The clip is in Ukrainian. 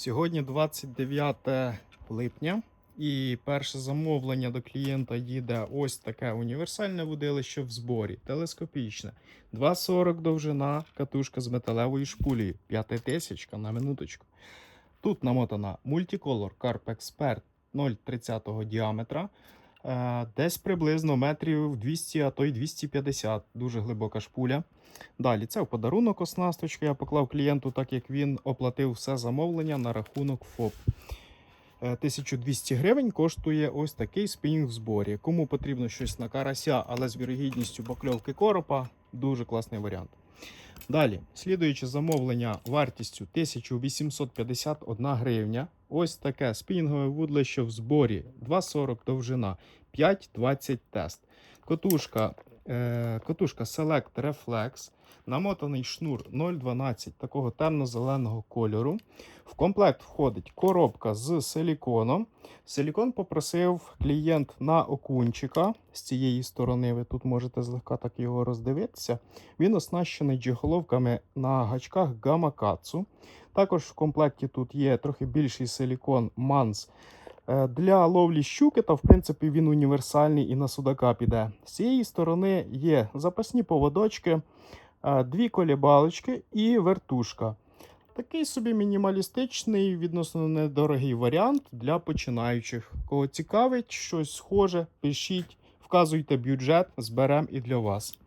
Сьогодні 29 липня, і перше замовлення до клієнта їде ось таке універсальне водилище в зборі, телескопічне. 2,40 довжина, катушка з металевою шпулею, 5000 на минуточку. Тут намотана мультиколор Carp Expert 0,30 діаметра. Е, Десь приблизно метрів 200, а то й 250. Дуже глибока шпуля. Далі це в подарунок оснасточка. Я поклав клієнту, так як він оплатив все замовлення на рахунок ФОП. Е, 1200 гривень коштує ось такий спінінг в зборі. Кому потрібно щось на карася, але з вірогідністю бакльовки коропа, дуже класний варіант. Далі, слідуюче замовлення вартістю 1851 гривня. Ось таке спінінгове вудлище в зборі 2,40 довжина, 5,20 тест. Котушка, е, котушка Select Reflex, намотаний шнур 0,12 такого темно-зеленого кольору. В комплект входить коробка з силіконом. Силікон попросив клієнт на окунчика з цієї сторони. Ви тут можете злегка так його роздивитися. Він оснащений джиголовками на гачках Гамакацу. Також в комплекті тут є трохи більший силікон Манс Е, для ловлі щуки, та в принципі він універсальний і на судака піде. З цієї сторони є запасні поводочки, е, дві колібалочки і вертушка. Такий собі мінімалістичний, відносно недорогий варіант для починаючих. Кого цікавить щось схоже, пишіть, вказуйте бюджет, зберемо і для вас.